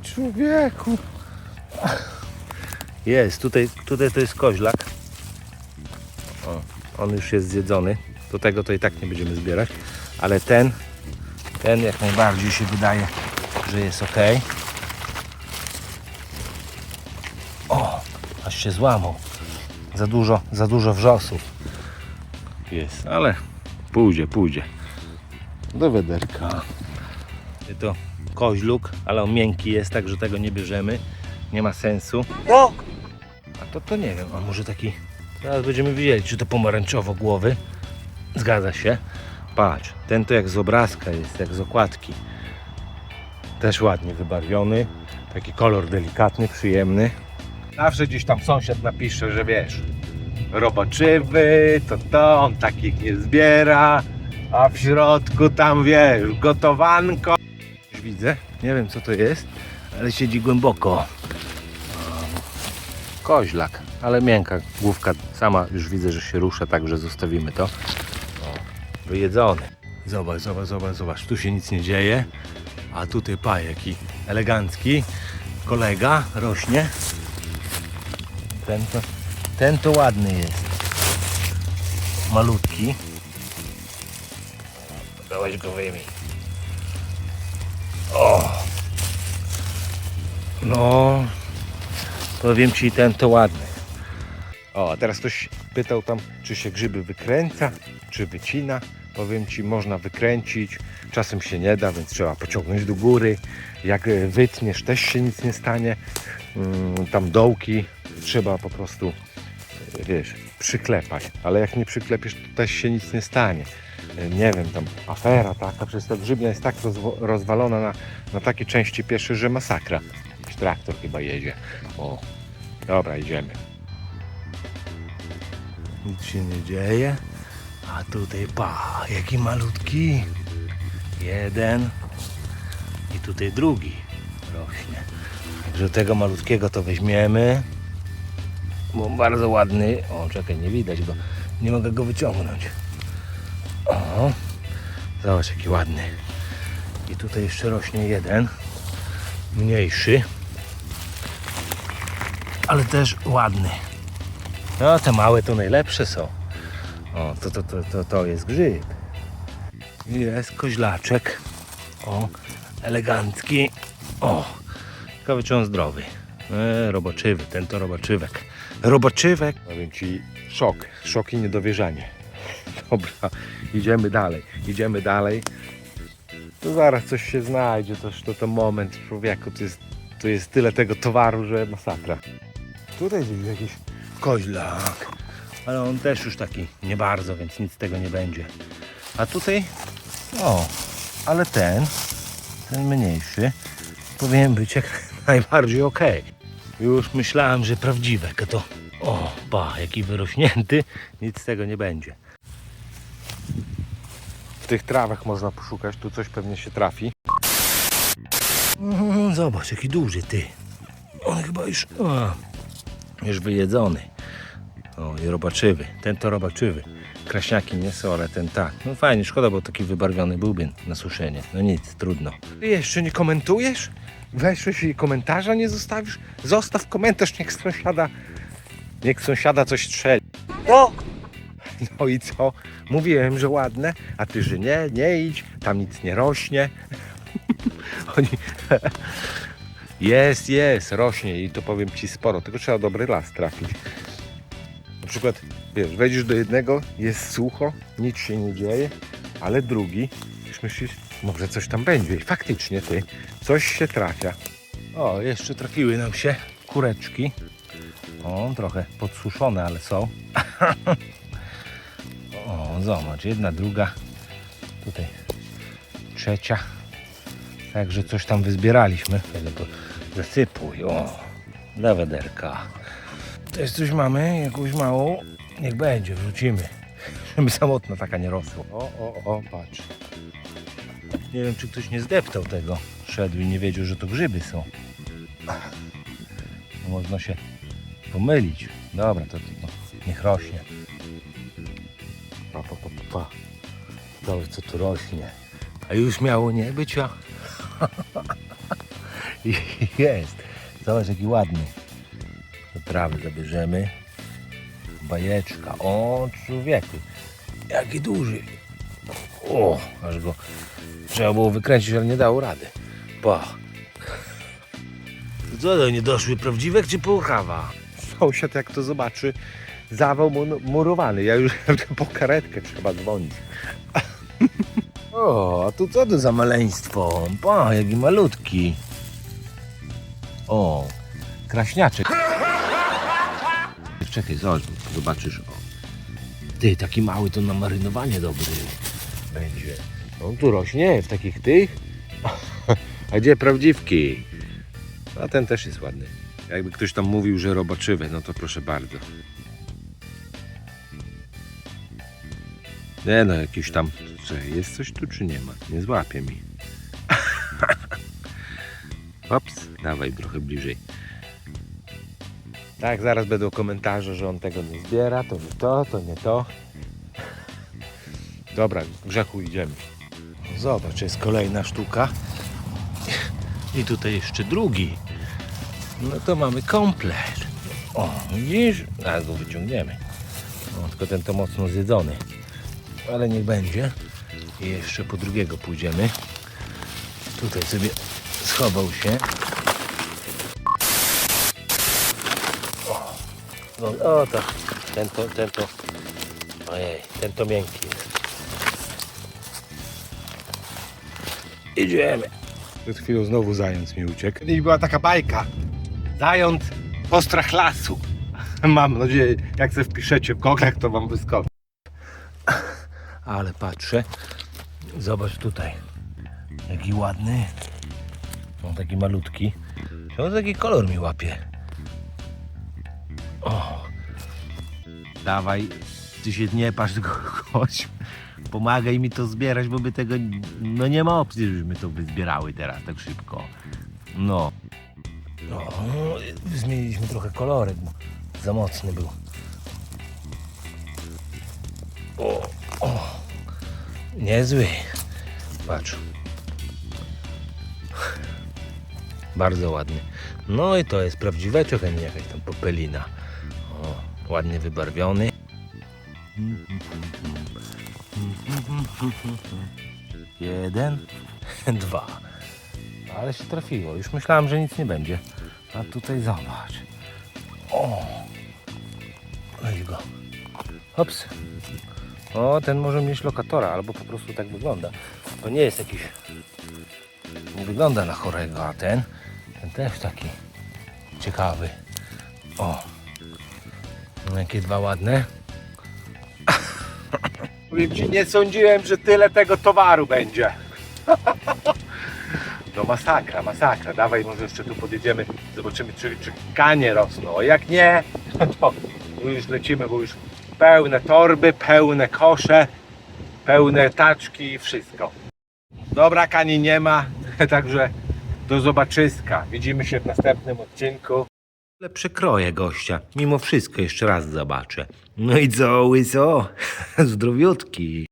człowieku. Jest, tutaj, tutaj to jest koźlak. O, on już jest zjedzony. Do tego to i tak nie będziemy zbierać. Ale ten, ten jak najbardziej się wydaje, że jest ok. O, aż się złamał. Za dużo, za dużo wrzosów jest, ale pójdzie, pójdzie. Do wederka. To koźluk, ale on miękki jest, także tego nie bierzemy. Nie ma sensu. No, A to, to nie wiem, a może taki. Teraz będziemy wiedzieli, czy to pomarańczowo głowy. Zgadza się. Patrz, ten to jak z obrazka jest, jak z okładki. Też ładnie wybarwiony. Taki kolor delikatny, przyjemny. Zawsze gdzieś tam sąsiad napisze, że wiesz, robaczywy, to to, on takich nie zbiera, a w środku tam wiesz, gotowanko. Widzę, nie wiem co to jest, ale siedzi głęboko. Koźlak, ale miękka główka sama już widzę, że się rusza, także zostawimy to. Wyjedzony. Zobacz, zobacz, zobacz, zobacz, tu się nic nie dzieje, a tutaj pa, jaki elegancki kolega rośnie. Ten to, ten to ładny jest. Malutki. Dałeś go wyjmij. No, powiem Ci, ten to ładny. O, a teraz ktoś pytał tam, czy się grzyby wykręca, czy wycina. Powiem Ci, można wykręcić. Czasem się nie da, więc trzeba pociągnąć do góry. Jak e, wytniesz, też się nic nie stanie. Mm, Tam dołki trzeba po prostu, e, wiesz, przyklepać. Ale jak nie przyklepiesz, to też się nic nie stanie. E, Nie wiem, tam afera taka, przez ta grzybnia jest tak rozwalona na, na takie części piesze, że masakra. Jakiś traktor chyba jedzie. O, dobra, idziemy. Nic się nie dzieje. A tutaj pa, jaki malutki. Jeden. I tutaj drugi rośnie. Także tego malutkiego to weźmiemy. Bo bardzo ładny. O, czekaj, nie widać go. Nie mogę go wyciągnąć. O, zobacz jaki ładny. I tutaj jeszcze rośnie jeden. Mniejszy. Ale też ładny. No, te małe to najlepsze są. O, to, to, to, to, to jest grzyb. Jest koźlaczek. O, elegancki. O, ciekawe czy on zdrowy. E, robaczywy, ten to robaczywek. Robaczywek. Powiem Ci, szok, szok i niedowierzanie. Dobra, idziemy dalej, idziemy dalej. To zaraz coś się znajdzie, to, to, to moment człowieku, to jest, to jest tyle tego towaru, że masakra. Tutaj gdzieś jakiś koźlak, ale on też już taki nie bardzo, więc nic z tego nie będzie. A tutaj, o, ale ten, ten mniejszy, powinien być jak najbardziej ok. Już myślałem, że prawdziwek, a to, o, ba, jaki wyrośnięty, nic z tego nie będzie. W tych trawach można poszukać, tu coś pewnie się trafi. Mm, Zobacz, jaki duży ty. On chyba już, już wyjedzony. O, i robaczywy. Ten to robaczywy. Kraśniaki nie są, ale ten tak. No fajnie, szkoda, bo taki wybarwiony byłby na suszenie. No nic, trudno. Ty jeszcze nie komentujesz? Weszłeś i komentarza nie zostawisz? Zostaw komentarz, niech sąsiada, niech sąsiada coś strzeli. no, No i co? Mówiłem, że ładne, a ty, że nie, nie idź, tam nic nie rośnie. Oni... Jest, jest, rośnie i to powiem ci sporo, tylko trzeba dobry las trafić. Na przykład, wiesz, wejdziesz do jednego, jest sucho, nic się nie dzieje, ale drugi, już myślisz, może coś tam będzie i faktycznie ty, coś się trafia. O, jeszcze trafiły nam się kureczki. O, trochę podsuszone, ale są. O, zobacz, jedna, druga, tutaj trzecia. Także coś tam wyzbieraliśmy. Tego zasypuj, o, dla wederka. Też coś mamy, jakąś małą. Niech będzie, wrzucimy. Żeby samotna taka nie rosła. O, o, o, patrz. Nie wiem, czy ktoś nie zdeptał tego. Szedł i nie wiedział, że to grzyby są. No, można się pomylić. Dobra, to, to, to niech rośnie. Pa, pa, pa, pa, co tu rośnie. A już miało nie być, a Jest. Zobacz jaki ładny. Do trawy zabierzemy. Bajeczka. O człowieku. Jaki duży. O, aż go trzeba było wykręcić, ale nie dało rady. Pa. Co to nie doszły prawdziwek czy półkawa? Sąsiad jak to zobaczy, zawał mu- murowany. Ja już po karetkę trzeba dzwonić. O, a tu co to za maleństwo? Pa, jaki malutki. O, kraśniaczek. Czekaj, zobacz, zobaczysz. O. Ty, taki mały to na marynowanie dobry będzie. On tu rośnie w takich tych. A gdzie prawdziwki? A ten też jest ładny. Jakby ktoś tam mówił, że robaczywy, no to proszę bardzo. Nie no, jakiś tam. Czekaj, jest coś tu czy nie ma? Nie złapie mi. Ops, dawaj trochę bliżej. Tak, zaraz będą komentarze, że on tego nie zbiera, to nie to, to nie to. Dobra, grzechu idziemy. Zobacz, jest kolejna sztuka. I tutaj jeszcze drugi. No to mamy komplet. O, widzisz? Zaraz go wyciągniemy. O, tylko ten to mocno zjedzony. Ale niech będzie. I jeszcze po drugiego pójdziemy. Tutaj sobie schował się. O, no, o tak. Ten to, ten to. Ojej, ten to miękki jest. Idziemy. Przed chwilą znowu zając mi uciekł. Kiedyś była taka bajka. Zając postrach lasu. Mam nadzieję, jak se wpiszecie w goglach, to wam wyskoczy. Ale patrzę. Zobacz tutaj. Jaki ładny. On taki malutki. On taki kolor mi łapie. O. Dawaj, ty się nie patrz, tylko chodź. Pomagaj mi to zbierać, bo my tego, no nie ma opcji, żebyśmy to wyzbierały teraz tak szybko. No. No, zmieniliśmy trochę kolorek, bo za mocny był. Niezły. Patrz. Bardzo ładny. No i to jest prawdziweczek, a nie jakaś tam popelina. O, ładnie wybarwiony. Jeden, dwa. Ale się trafiło. Już myślałem, że nic nie będzie. A tutaj zobacz. O! Weź go. Hops. O, ten może mieć lokatora, albo po prostu tak wygląda. To nie jest jakiś... Nie wygląda na chorego, a ten, ten też taki ciekawy. O. No, Jakie dwa ładne. Powiem ci, nie sądziłem, że tyle tego towaru będzie. No masakra, masakra. Dawaj, może jeszcze tu podjedziemy, zobaczymy, czy, czy kanie rosną. A jak nie, to już lecimy, bo już pełne torby, pełne kosze, pełne taczki i wszystko. Dobra, kani nie ma, także do zobaczyska. Widzimy się w następnym odcinku. Ale przekroję gościa. Mimo wszystko jeszcze raz zobaczę. No i co, łyso? Zdrowiutki.